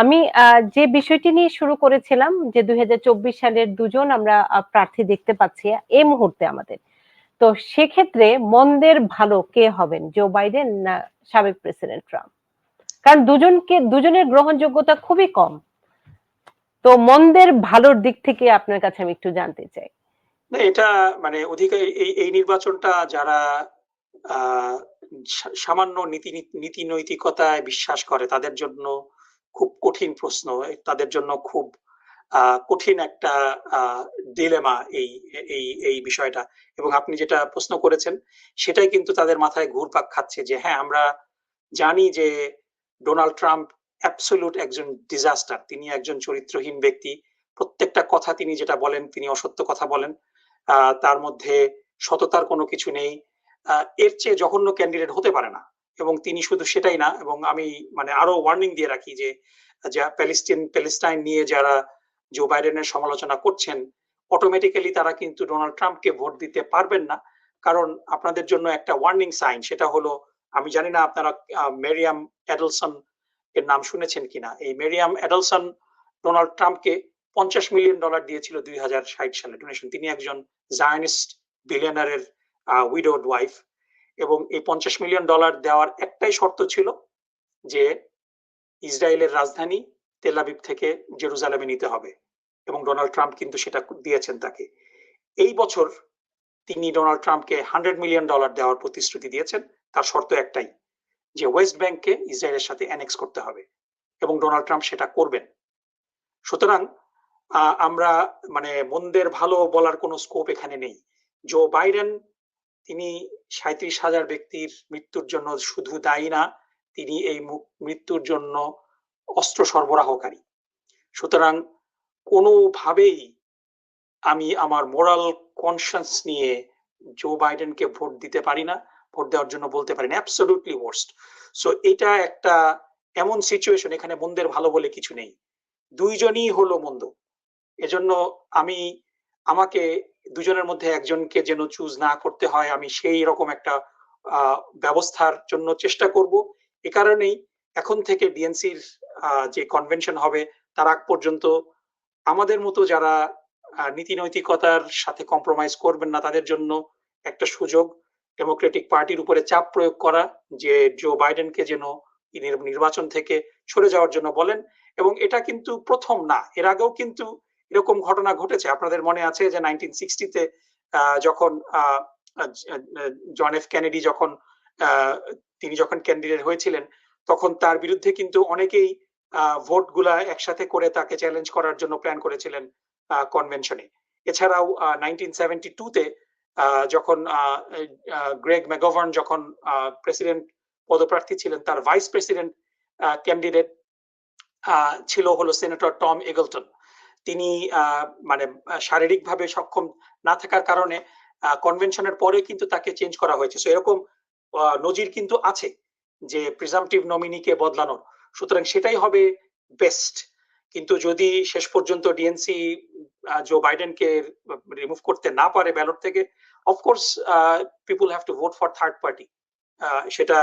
আমি যে বিষয়টি নিয়ে শুরু করেছিলাম যে দুই হাজার চব্বিশ সালের দুজন আমরা প্রার্থী দেখতে পাচ্ছি এই মুহূর্তে আমাদের। তো সেক্ষেত্রে মন্দের ভালো কে হবেন? জো বাইডেন না সাবেক প্রেসিডেন্ট ট্রাম্প কারণ দুজনকে, দুজনের গ্রহণযোগ্যতা খুবই কম। তো মন্দের ভালোর দিক থেকে আপনার কাছে আমি একটু জানতে চাই। না, এটা মানে অধিকার, এই এই নির্বাচনটা যারা সামান্য নীতি নীতি নৈতিকতায় বিশ্বাস করে তাদের জন্য খুব কঠিন প্রশ্ন, তাদের জন্য খুব কঠিন একটা ডিলেমা এই এই এই বিষয়টা। এবং আপনি যেটা প্রশ্ন করেছেন, সেটাই কিন্তু তাদের মাথায় ঘুরপাক খাচ্ছে যে হ্যাঁ আমরা জানি যে ডোনাল্ড ট্রাম্প অ্যাবসোলুট একজন ডিজাস্টার তিনি একজন চরিত্রহীন ব্যক্তি। প্রত্যেকটা কথা তিনি যেটা বলেন, তিনি অসত্য কথা বলেন। তার মধ্যে সততার কোনো কিছু নেই। এর চেয়ে জঘন্য ক্যান্ডিডেট হতে পারে না। এবং তিনি শুধু সেটাই না, এবং আমি মানে আরও ওয়ার্নিং দিয়ে রাখি যে, যা প্যালেস্টিন প্যালেস্টাইন নিয়ে যারা জো বাইডেনের সমালোচনা করছেন অটোমেটিক্যালি তারা কিন্তু ডোনাল্ড ট্রাম্পকে ভোট দিতে পারবেন না। কারণ আপনাদের জন্য একটা ওয়ার্নিং সাইন সেটা হলো, আমি জানি না আপনারা মেরিয়াম অ্যাডলসন এর নাম শুনেছেন কিনা। এই মেরিয়াম অ্যাডলসন ডোনাল্ড ট্রাম্পকে পঞ্চাশ মিলিয়ন ডলার দিয়েছিল দুই হাজার ষাট সালে। ডোনেশন তিনি একজন জায়নিস্ট বিলিয়নারের উইডোড ওয়াইফ এবং এই পঞ্চাশ মিলিয়ন ডলার দেওয়ার একটাই শর্ত ছিল যে ইসরায়েলের রাজধানী তেলাবিব থেকে জেরুজালেমে নিতে হবে এবং ডোনাল্ড ট্রাম্প কিন্তু সেটা দিয়েছেন তাকে। এই বছর তিনি ডোনাল্ড ট্রাম্পকে হান্ড্রেড মিলিয়ন ডলার দেওয়ার প্রতিশ্রুতি দিয়েছেন, তার শর্ত একটাই যে ওয়েস্ট ব্যাংককে ইসরায়েলের সাথে অ্যানেক্স করতে হবে এবং ডোনাল্ড ট্রাম্প সেটা করবেন। সুতরাং আমরা মানে মন্দের ভালো বলার কোনো স্কোপ এখানে নেই। জো বাইডেন তিনি সাঁত্রিশ হাজার ব্যক্তির মৃত্যুর জন্য শুধু দায়ী না, তিনি এই মৃত্যুর জন্য অস্ত্র সরবরাহকারী। সুতরাং কোনোভাবেই আমি আমার মোরাল কনসিয়াস নিয়ে জো বাইডেনকে ভোট দিতে পারি না, ভোট দেওয়ার জন্য বলতে পারি না অ্যাবসলিউটলি ওয়ার্স্ট সো এটা একটা এমন সিচুয়েশন এখানে মন্দের ভালো বলে কিছু নেই। দুইজনই হলো মন্দ। এজন্য আমি আমাকে দুজনের মধ্যে একজনকে যেন চুজ না করতে হয়, আমি সেই রকম একটা ব্যবস্থার জন্য চেষ্টা করব। এ কারণেই এখন থেকে ডিএনসির যে কনভেনশন হবে, তার আগ পর্যন্ত আমাদের মতো যারা নীতি নৈতিকতার সাথে কম্প্রোমাইজ করবেন না, তাদের জন্য একটা সুযোগ ডেমোক্রেটিক পার্টির উপরে চাপ প্রয়োগ করা, যে জো বাইডেনকে যেন নির্বাচন থেকে সরে যাওয়ার জন্য বলেন। এবং এটা কিন্তু প্রথম না, এর আগেও কিন্তু এরকম ঘটনা ঘটেছে। আপনাদের মনে আছে যে নাইনটিন সিক্সটিতে যখন জন এফ কেনেডি যখন তিনি যখন ক্যান্ডিডেট হয়েছিলেন, তখন তার বিরুদ্ধে কিন্তু অনেকেই ভোটগুলা একসাথে করে তাকে চ্যালেঞ্জ করার জন্য প্ল্যান করেছিলেন কনভেনশনে এছাড়াও নাইনটিন টুতে যখন গ্রেগ ম্যাগভার্ন যখন প্রেসিডেন্ট পদপ্রার্থী ছিলেন, তার ভাইস প্রেসিডেন্ট ক্যান্ডিডেট ছিল হলো সেনেটর টম এগলটন তিনি মানে শারীরিকভাবে সক্ষম না থাকার কারণে কনভেনশনের পরে কিন্তু তাকে চেঞ্জ করা হয়েছে। সো এরকম নজির কিন্তু আছে যে প্রিজামটিভ নমিনিকে বদলানোর। সুতরাং সেটাই হবে বেস্ট কিন্তু যদি শেষ পর্যন্ত ডিএনসি জো বাইডেনকে রিমুভ করতে না পারে ব্যালট থেকে of course people have to vote for third party সেটা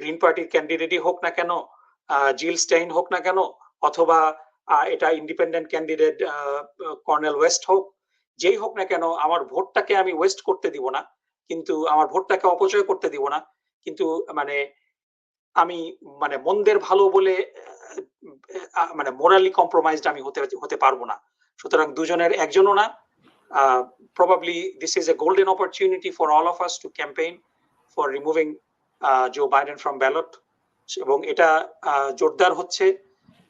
গ্রিন পার্টির ক্যান্ডিডেটই হোক না কেন জিল স্টেইন হোক না কেন, অথবা এটা ইন্ডিপেন্ডেন্ট ক্যান্ডিডেট কর্নেল ওয়েস্ট হোক, যেই হোক না কেন, আমার ভোটটাকে আমি ওয়েস্ট করতে দিব না, কিন্তু আমার ভোটটাকে অপচয় করতে দিব না, কিন্তু মানে আমি মানে মন্দের ভালো বলে মানে মোরালি কম্প্রোমাইজড আমি হতে হতে পারব না। সুতরাং দুজনের একজনও না। Probably this is a golden opportunity for all of us to campaign for removing Joe Biden from ballot এবং এটা জোরদার হচ্ছে।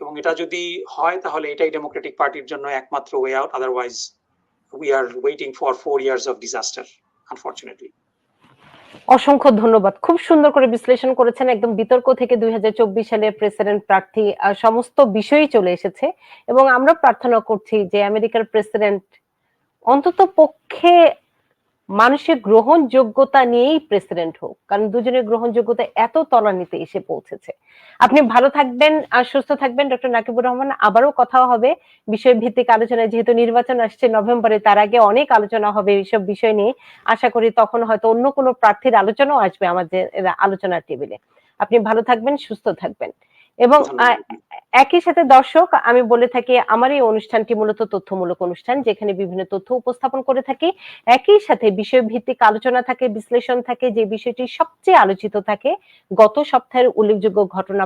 এবং এটা যদি হয়, তাহলে এটাই ডেমোক্রেটিক পার্টির জন্য একমাত্র way out otherwise we are waiting for four years of disaster unfortunately অসংখ্য ধন্যবাদ। খুব সুন্দর করে বিশ্লেষণ করেছেন একদম বিতর্ক থেকে দুই হাজার চব্বিশ সালে প্রেসিডেন্ট প্রার্থী সমস্ত বিষয়ই চলে এসেছে এবং আমরা প্রার্থনা করছি যে আমেরিকার প্রেসিডেন্ট অন্তত পক্ষে মানুষের গ্রহণযোগ্যতা নিয়েই প্রেসিডেন্ট হোক, কারণ দুজনের গ্রহণযোগ্যতা এত তলানিতে এসে পৌঁছেছে। আপনি ভালো থাকবেন আর সুস্থ থাকবেন, ডক্টর নাকিবুর রহমান। আবারও কথা হবে বিষয় ভিত্তিক আলোচনায়, যেহেতু নির্বাচন আসছে নভেম্বরে, তার আগে অনেক আলোচনা হবে এইসব বিষয় নিয়ে। আশা করি তখন হয়তো অন্য কোনো প্রার্থীর আলোচনাও আসবে আমাদের আলোচনার টেবিলে। আপনি ভালো থাকবেন, সুস্থ থাকবেন। এবং একই সাথে দর্শক আমি বলে থাকি আমার এই অনুষ্ঠানটি মূলত তথ্যমূলক অনুষ্ঠান যেখানে বিভিন্ন তথ্য উপস্থাপন করে থাকি। একই সাথে বিষয় ভিত্তিক আলোচনা থাকে বিশ্লেষণ থাকে যে বিষয়টি সবচেয়ে আলোচিত থাকে গত সপ্তাহের উল্লেখযোগ্য ঘটনা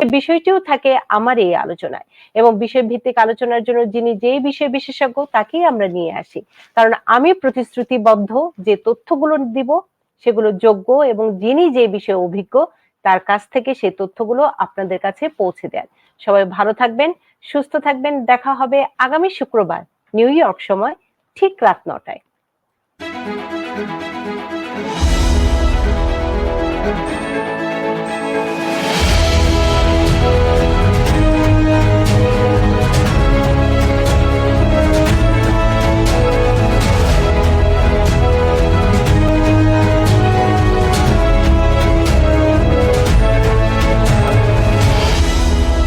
বিষয়টিও থাকে আমার এই আলোচনায়। এবং বিষয় ভিত্তিক আলোচনার জন্য যিনি যে বিষয় বিশেষজ্ঞ তাকেই আমরা নিয়ে আসি। কারণ আমি প্রতিশ্রুতিবদ্ধ যে তথ্যগুলো দিব সেগুলো যোগ্য এবং যিনি যে বিষয়ে অভিজ্ঞ তার কাছ থেকে সেই তথ্যগুলো আপনাদের কাছে পৌঁছে দেন। সবাই ভালো থাকবেন, সুস্থ থাকবেন। দেখা হবে আগামী শুক্রবার নিউ ইয়র্ক সময় ঠিক রাত নটায়।